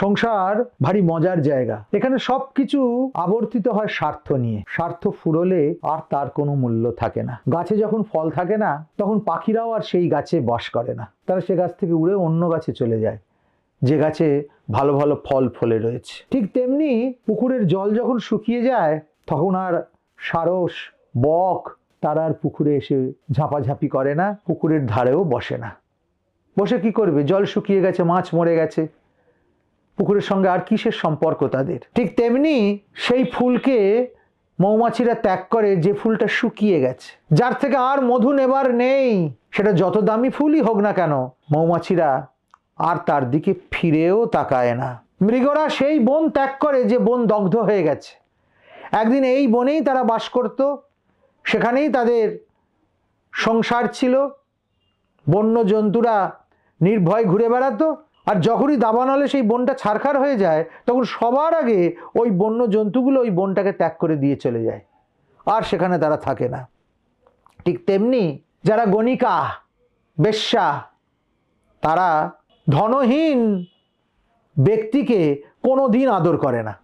সংসার ভারী মজার জায়গা। এখানে সব কিছু আবর্তিত হয় স্বার্থ নিয়ে। স্বার্থ ফুরলে আর তার কোনো মূল্য থাকে না। গাছে যখন ফল থাকে না, তখন পাখিরাও আর সেই গাছে বাস করে না। তারা সে গাছ থেকে উড়ে অন্য গাছে চলে যায়। যে গাছে ভালো ভালো ফল ফলে রয়েছে। ঠিক তেমনি পুকুরের জল যখন শুকিয়ে যায়, তখন আর সারস, বক তারা আর পুকুরে এসে ঝাঁপাঝাঁপি করে না, পুকুরের ধারেও বসে না। বসে কি করবে? জল শুকিয়ে গেছে, মাছ মরে গেছে। পুকুরের সঙ্গে আর কিসের সম্পর্ক তাদের? ঠিক তেমনি সেই ফুলকে মৌমাছিরা ত্যাগ করে যে ফুলটা শুকিয়ে গেছে। যার থেকে আর মধু নেবার নেই, সেটা যত দামি ফুলই হোক না কেন, মৌমাছিরা আর তার দিকে ফিরেও তাকায় না। মৃগরা সেই বন ত্যাগ করে যে বন দগ্ধ হয়ে গেছে। একদিন এই বনেই তারা বাস করত, সেখানেই তাদের সংসার ছিল। বন্য জন্তুরা নির্ভয় ঘুরে বেড়াতো আর যখনই দাবানলে সেই বনটা ছারখার হয়ে যায়, তখন সবার আগে ওই বন্য জন্তুগুলো ওই বনটাকে ত্যাগ করে দিয়ে চলে যায়। আর সেখানে তারা থাকে না। ঠিক তেমনি যারা গণিকা, বেশ্যা, তারা ধনহীন ব্যক্তিকে কোনো দিন আদর করে না।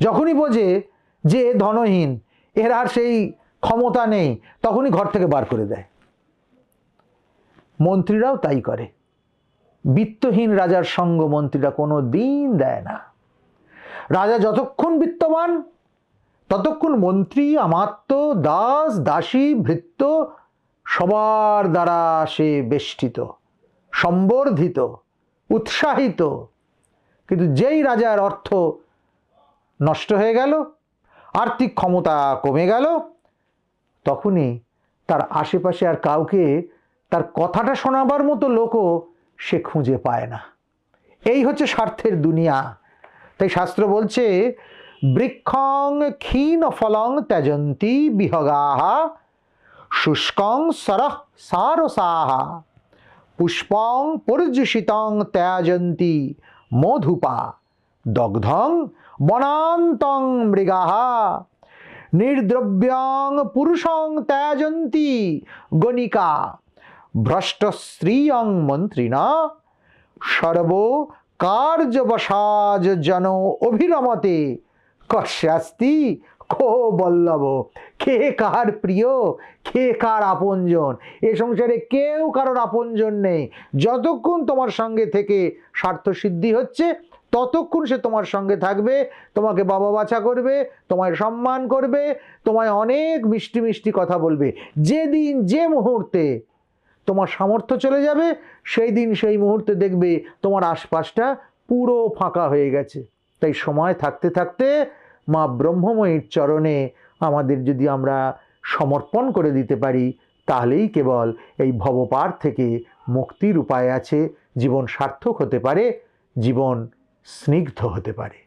যখনই বোঝে যে ধনহীন, এর আর সেই ক্ষমতা নেই, তখনই ঘর থেকে বার করে দেয়। মন্ত্রীরাও তাই করে। বিত্তহীন রাজার সঙ্গ মন্ত্রীরা কোনো দিন দেয় না। রাজা যতক্ষণ বিত্তবান, ততক্ষণ মন্ত্রী আমাত্য দাস, দাসী, ভৃত্য, সবার দ্বারা সে বেষ্টিত, সম্বর্ধিত, উৎসাহিত। কিন্তু যেই রাজার অর্থ নষ্ট হয়ে গেল, আর্থিক ক্ষমতা কমে গেল, তখনই তার আশেপাশে আর কাউকে তার কথাটা শোনাবার মতো লোকও সে খুঁজে পায় না। এই হচ্ছে স্বার্থের দুনিয়া। তাই শাস্ত্র বলছে, বৃক্ষং ক্ষীণ ফলং ত্যজন্তি বিহগাহা, শুষ্কং সরহ সারসাহা, পুষ্পং পর্যুষিতং ত্যাজন্তি মধুপা, দগ্ধং বনান্তং মৃগাহা, নির্দ্রব্যং পুরুষং ত্যাজন্তি গণিকা। ভ্রষ্ট স্ত্রিয়ং মন্ত্রিণা সর্ব কার্যবসাজ জন অভিরমতে কস্যাস্তি, কো বল্লভ, কে কার প্রিয়, কে কার আপনজন? এ সংসারে কেউ কারোর আপনজন নেই। যতক্ষণ তোমার সঙ্গে থেকে স্বার্থ সিদ্ধি হচ্ছে, ততক্ষণ সে তোমার সঙ্গে থাকবে, তোমাকে বাবা বাছা করবে, তোমায় সম্মান করবে, তোমায় অনেক মিষ্টি মিষ্টি কথা বলবে। যেদিন, যে মুহূর্তে তোমার সামর্থ্য চলে যাবে, সেই দিন সেই মুহূর্তে দেখবে তোমার আশপাশটা পুরো ফাঁকা হয়ে গেছে। তাই সময় থাকতে থাকতে মা ব্রহ্মময়ীর চরণে আমাদের যদি আমরা সমর্পণ করে দিতে পারি, তাহলেই কেবল এই ভবপার থেকে মুক্তির উপায় আছে। জীবন সার্থক হতে পারে, জীবন স্নিগ্ধ হতে পারে।